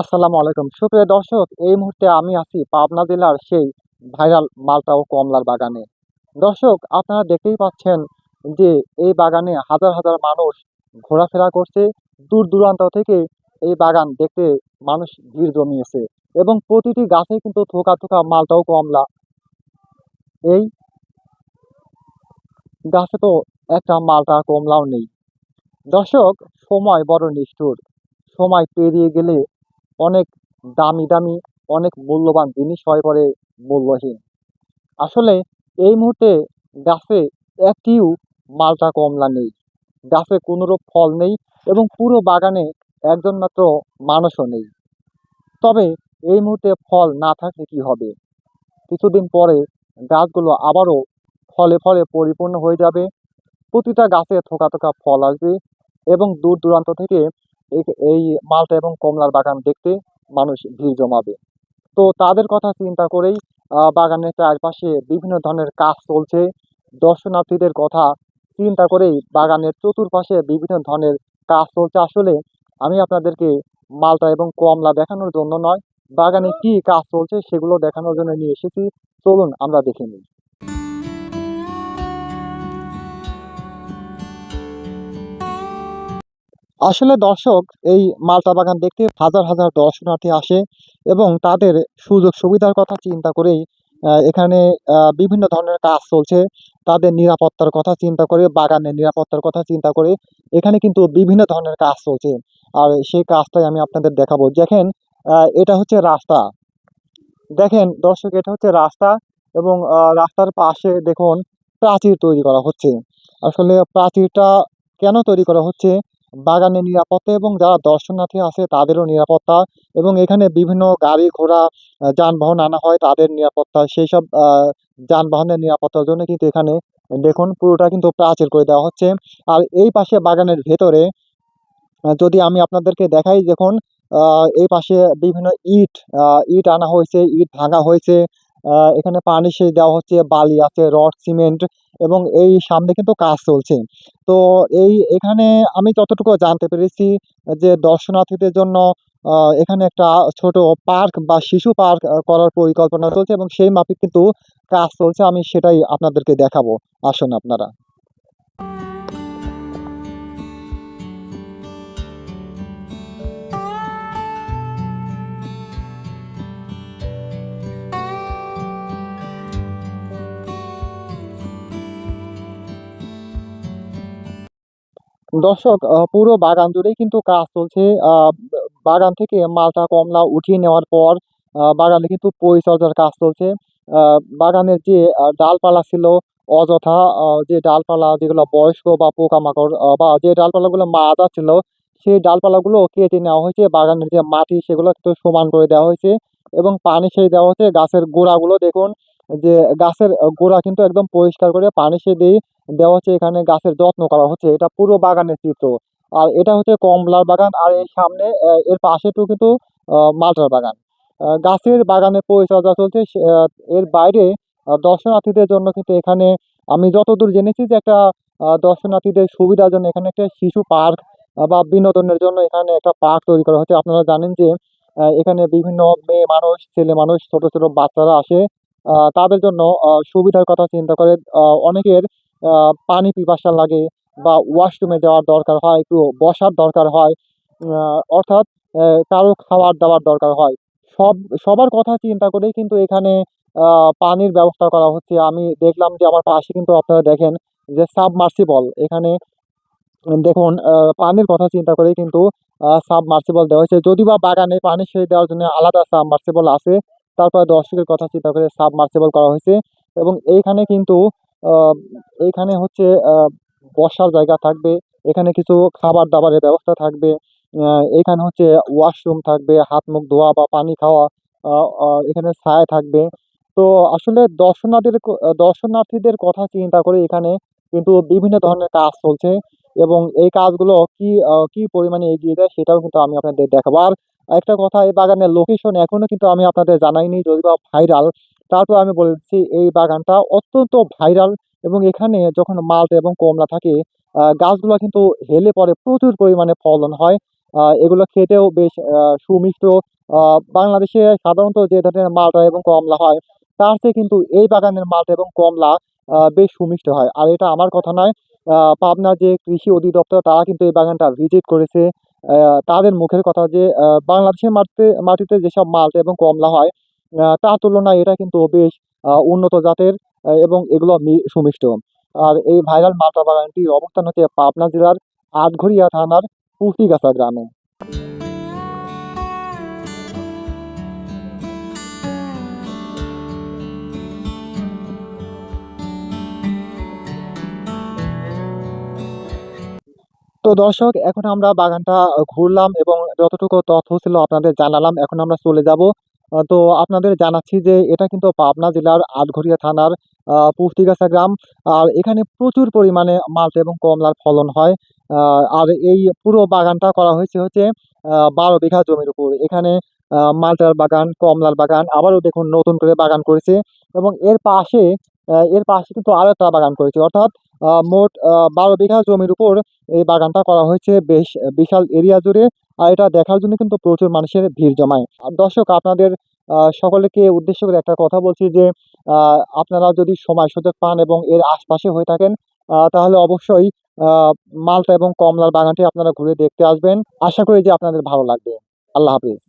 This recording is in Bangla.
আসসালামু আলাইকুম। সুপ্রিয় দর্শক, এই মুহূর্তে আমি আছি পাবনা জেলার সেই ভাইরাল মালটা ও কমলার বাগানে। দর্শক, আপনারা দেখতেই পাচ্ছেন যে এই বাগানে হাজার হাজার মানুষ ঘোরাফেরা করছে। দূর দূরান্ত থেকে এই বাগান দেখতে মানুষ ভিড় জমিয়েছে এবং প্রতিটি গাছে কিন্তু থোকা থোকা মালটা ও কমলা। এই গাছে তো একটা মালটা কমলাও নেই। দর্শক, সময় বড় নিষ্ঠুর। সময় পেরিয়ে গেলে অনেক দামি দামি, অনেক মূল্যবান জিনিস হয়ে পড়ে মূল্যহীন। আসলে এই মুহূর্তে গাছে একটিও মালটা কমলা নেই। গাছে কোনোরূপ ফল নেই এবং পুরো বাগানে একজন মাত্র মানুষও নেই। তবে এই মুহূর্তে ফল না থাকলে কি হবে? কিছুদিন পরে গাছগুলো আবারও ফলে ফলে পরিপূর্ণ হয়ে যাবে। প্রতিটা গাছে থোকা থোকা ফল আসবে এবং দূর দূরান্ত থেকে এই- মালটা এবং কমলার বাগান দেখতে মানুষ ভিড় জমাবে। তো তাদের কথা চিন্তা করেই বাগানের চারপাশে বিভিন্ন ধরনের কাজ চলছে। দর্শনার্থীদের কথা চিন্তা করেই বাগানের চতুর্পাশে বিভিন্ন ধরনের কাজ চলছে। আসলে আমি আপনাদেরকে মালটা এবং কমলা দেখানোর জন্য নয়, বাগানে কি কাজ চলছে সেগুলো দেখানোর জন্য নিয়ে এসেছি। চলুন আমরা দেখে নিই। আসলে দর্শক, এই মালটা বাগান দেখতে হাজার হাজার দর্শনার্থী আসে এবং তাদের সুযোগ সুবিধার কথা চিন্তা করেই এখানে বিভিন্ন ধরনের কাজ চলছে। তাদের নিরাপত্তার কথা চিন্তা করে, বাগানের নিরাপত্তার কথা চিন্তা করে এখানে কিন্তু বিভিন্ন ধরনের কাজ চলছে। আর সেই কাজটাই আমি আপনাদের দেখাবো। দেখেন এটা হচ্ছে রাস্তা। দেখেন দর্শক, এটা হচ্ছে রাস্তা এবং রাস্তার পাশে দেখুন প্রাচীর তৈরি করা হচ্ছে। আসলে প্রাচীরটা কেন তৈরি করা হচ্ছে? বাগানের নিরাপত্তা এবং যারা দর্শনার্থী আছে তাদেরও নিরাপত্তা এবং এখানে বিভিন্ন গাড়ি ঘোড়া যানবাহন আনা হয় তাদের নিরাপত্তা। সেই সব যানবাহনের নিরাপত্তার জন্য কিন্তু এখানে দেখুন পুরোটা কিন্তু প্রাচীর করে দেওয়া হচ্ছে। আর এই পাশে বাগানের ভেতরে যদি আমি আপনাদেরকে দেখাই দেখুন এই পাশে বিভিন্ন ইট ইট আনা হয়েছে, ইট ভাঙা হয়েছে এখানে পানি সেচ দেওয়া হচ্ছে, বালি আছে, রড, সিমেন্ট এবং এই সামনে কিন্তু কাজ চলছে। তো এই, এখানে আমি যতটুকু জানতে পেরেছি যে দর্শনার্থীদের জন্য এখানে একটা ছোট পার্ক বা শিশু পার্ক করার পরিকল্পনা চলছে এবং সেই মাফিক কিন্তু কাজ চলছে। আমি সেটাই আপনাদেরকে দেখাবো। আসুন আপনারা। দর্শক পুরো বাগান জুড়েই কিন্তু কাজ চলছে। বাগান থেকে মালটা, কমলা উঠিয়ে নেওয়ার পর বাগানে কিন্তু পরিচর্যার কাজ চলছে। বাগানের যে ডালপালা ছিল, অযথা যে ডালপালা যেগুলো বয়স্ক বা পোকামাকড় বা যে ডালপালাগুলো মাজা ছিল, সেই ডালপালাগুলো কেটে নেওয়া হয়েছে। বাগানের যে মাটি, সেগুলো কিন্তু সমান করে দেওয়া হয়েছে এবং পানি সেচ দেওয়া হচ্ছে গাছের গোড়াগুলো দেখুন যে গাছের গোড়া কিন্তু একদম পরিষ্কার করে পানি সে দিয়ে দেওয়া হচ্ছে। এখানে গাছের যত্ন করা হচ্ছে। এটা পুরো বাগানের চিত্র। আর এটা হচ্ছে কমলার বাগান আর এর সামনে এর পাশেটু কিন্তু মালটার বাগান। গাছের বাগানে পরিচর্যা চলছে। এর বাইরে দর্শনার্থীদের জন্য কিন্তু এখানে আমি যতদূর জেনেছি যে একটা দর্শনার্থীদের সুবিধার জন্য এখানে একটা শিশু পার্ক বা বিনোদনের জন্য এখানে একটা পার্ক তৈরি করা হচ্ছে। আপনারা জানেন যে এখানে বিভিন্ন মেয়ে মানুষ, ছেলে মানুষ, ছোট ছোট বাচ্চারা আসে। তাদের জন্য সুবিধার কথা চিন্তা করে অনেকের পানি পিপাসা লাগে বা ওয়াশরুমে যাওয়ার দরকার হয়, একটু বসার দরকার হয় অর্থাৎ কারও খাবার দাবার দরকার হয়। সব, সবার কথা চিন্তা করেই কিন্তু এখানে পানির ব্যবস্থা করা হচ্ছে। আমি দেখলাম যে আমার পাশে কিন্তু আপনারা দেখেন যে সাবমার্সিবল, এখানে দেখুন পানির কথা চিন্তা করেই কিন্তু সাবমার্সিবল দেওয়া হয়েছে। যদি বা বাগানে পানি সেচ দেওয়ার জন্য আলাদা সাবমার্সিবল আছে তারপরে দর্শকের কথা চিন্তা করে সাবমার্সিবল করা হয়েছে এবং এইখানে কিন্তু এইখানে হচ্ছে বসার জায়গা থাকবে, এখানে কিছু খাবার দাবারের ব্যবস্থা থাকবে এখানে হচ্ছে ওয়াশরুম থাকবে, হাত মুখ ধোয়া বা পানি খাওয়া এখানে ছায়া থাকবে। তো আসলে দর্শনার্থীদের দর্শনার্থীদের কথা চিন্তা করে এখানে কিন্তু বিভিন্ন ধরনের কাজ চলছে এবং এই কাজগুলো কি কি পরিমাণে এগিয়ে যায় সেটাও কিন্তু আমি আপনাদের দেখাবো। আর একটা কথা এই বাগানের লোকেশন এখনও কিন্তু আমি আপনাদের জানাইনি যদি বা ভাইরাল তারপর আমি বলে দিচ্ছি এই বাগানটা অত্যন্ত ভাইরাল এবং এখানে যখন মালটা এবং কমলা থাকে গাছগুলো কিন্তু হেলে পরে প্রচুর পরিমাণে ফলন হয়। এগুলো খেতেও বেশ সুমিষ্ট। বাংলাদেশে সাধারণত যে ধরনের মালটা এবং কমলা হয় তার চেয়ে কিন্তু এই বাগানের মালটা এবং কমলা বেশ সুমিষ্ট হয়। আর এটা আমার কথা নয় আহ, পাবনার যে কৃষি অধিদপ্তর তারা কিন্তু এই বাগানটা ভিজিট করেছে। তাদের মুখের কথা যে বাংলাদেশের মাটিতে মাটিতে যেসব মালটা এবং কমলা হয় তার তুলনায় এটা কিন্তু বেশ উন্নত জাতের এবং এগুলো সুমিষ্ট। আর এই ভাইরাল মালটা বাগানটির অবস্থান হচ্ছে পাবনা জেলার আটঘরিয়া থানার পুতিগাছা গ্রামে। তো দর্শক, এখন আমরা বাগানটা ঘুরলাম এবং যতটুকু তথ্য ছিল আপনাদের জানালাম, এখন আমরা চলে যাব। তো আপনাদের জানাচ্ছি যে এটা কিন্তু পাবনা জেলার আটঘরিয়া থানার পুষ্টিগাছা গ্রাম। আর এখানে প্রচুর পরিমাণে মালটা এবং কমলার ফলন হয়। আর এই পুরো বাগানটা করা হয়েছে হচ্ছে বারো বিঘা জমির উপর। এখানে মালটার বাগান, কমলার বাগান আবারও দেখুন নতুন করে বাগান করেছে এবং এর পাশে এর পাশে কিন্তু আরও একটা বাগান করেছে। অর্থাৎ মোট বারো বিঘা জমির উপর এই বাগানটা করা হয়েছে। বেশ বিশাল এরিয়া জুড়ে। আর এটা দেখার জন্য কিন্তু প্রচুর মানুষের ভিড় জমায়। দর্শক, আপনাদের সকলকে উদ্দেশ্য করে একটা কথা বলছি যে আপনারা যদি সময় সুযোগ পান এবং এর আশপাশে হয়ে থাকেন তাহলে অবশ্যই মালটা এবং কমলার বাগানটি আপনারা ঘুরে দেখতে আসবেন। আশা করি যে আপনাদের ভালো লাগবে। আল্লাহ হাফিজ।